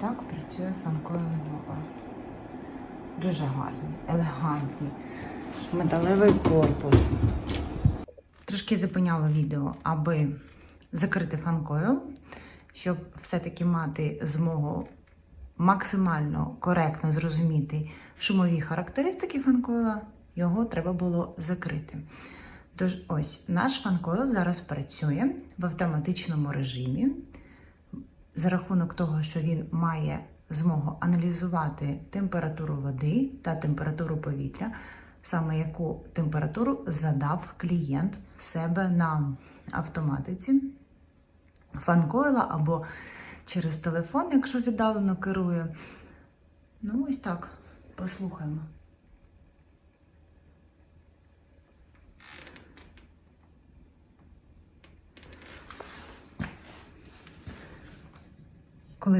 так працює фанкойл Nova. Дуже гарний, елегантний, металевий корпус. Трошки зупиняла відео, аби закрити фанкойл, щоб все-таки мати змогу максимально коректно зрозуміти шумові характеристики фанкойла, його треба було закрити. Тож, ось наш фанкойл зараз працює в автоматичному режимі. За рахунок того, що він має змогу аналізувати температуру води та температуру повітря, саме яку температуру задав клієнт в себе на автоматиці фанкойла або через телефон, якщо віддалено керує. Ну, ось так, послухаємо. коли